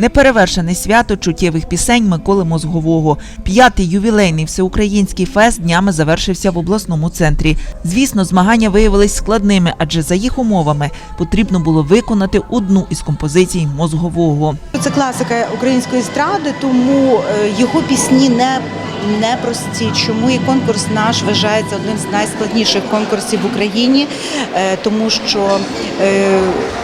Неперевершене свято чуттєвих пісень Миколи Мозгового. П'ятий ювілейний всеукраїнський фест днями завершився в обласному центрі. Звісно, змагання виявились складними, адже за їх умовами потрібно було виконати одну із композицій мозгового. Це класика української естради, тому е, його пісні не непрості. Чому і конкурс наш вважається одним з найскладніших конкурсів в Україні, Е, тому що е,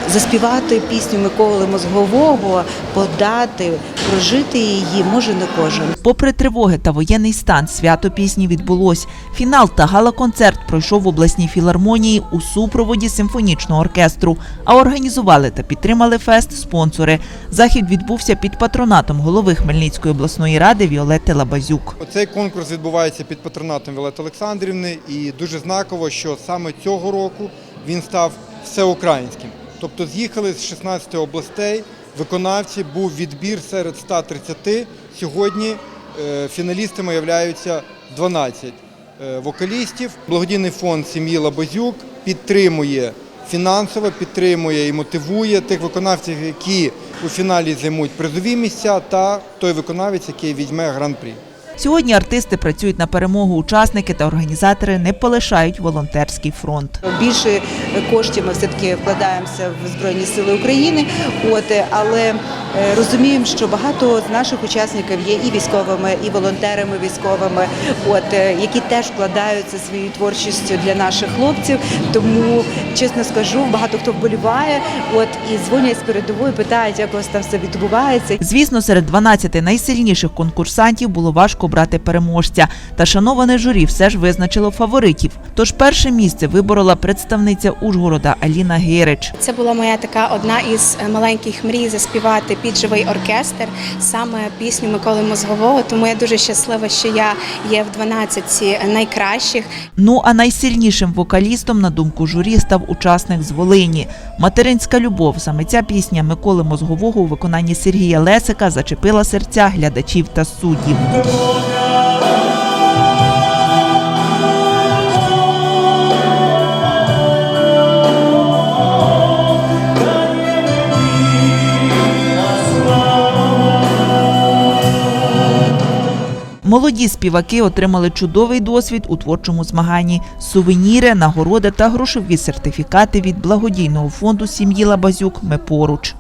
заспівати пісню Миколи Мозгового, подати, прожити її може не кожен. Попри тривоги та воєнний стан, свято пісні відбулось. Фінал та гала-концерт пройшов в обласній філармонії у супроводі симфонічного оркестру. А організували та підтримали фест спонсори. Захід відбувся під патронатом голови Хмельницької обласної ради Віолетти Лабазюк. Цей конкурс відбувається під патронатом Вілети Олександрівни, і дуже знаково, що саме цього року він став всеукраїнським. Тобто з'їхали з 16 областей виконавці, був відбір серед 130. Сьогодні е, фіналістами являються 12 е, вокалістів. Благодійний фонд сім'ї Лабазюк підтримує фінансово, підтримує і мотивує тих виконавців, які у фіналі займуть призові місця, та той виконавець, який візьме гран-прі. Сьогодні артисти працюють на перемогу. Учасники та організатори не полишають волонтерський фронт. Більше коштів ми все-таки вкладаємося в Збройні Сили України, от, але розуміємо, що багато з наших учасників є і військовими, і волонтерами військовими, от, е, які теж вкладаються своєю творчістю для наших хлопців. Тому, чесно скажу, багато хто вболіває от, і дзвонять з передової, питають, як у вас там все відбувається. Звісно, серед 12 найсильніших конкурсантів було важко обрати переможця. Та шановане журі все ж визначило фаворитів. Тож перше місце виборола представниця Ужгорода Аліна Герич. Це була моя така одна із е, маленьких мрій заспівати під живий оркестр саме пісню Миколи Мозгового. Тому я дуже щаслива, що я є в 12 найкращих. Ну а найсильнішим вокалістом, на думку журі, став учасник з Волині. Материнська любов. Саме ця пісня Миколи Мозгового у виконанні Сергія Лесика зачепила серця глядачів та суддів. Молоді співаки отримали чудовий досвід у творчому змаганні, сувеніри, нагороди та грошові сертифікати від благодійного фонду сім'ї Лабазюк. Ми поруч.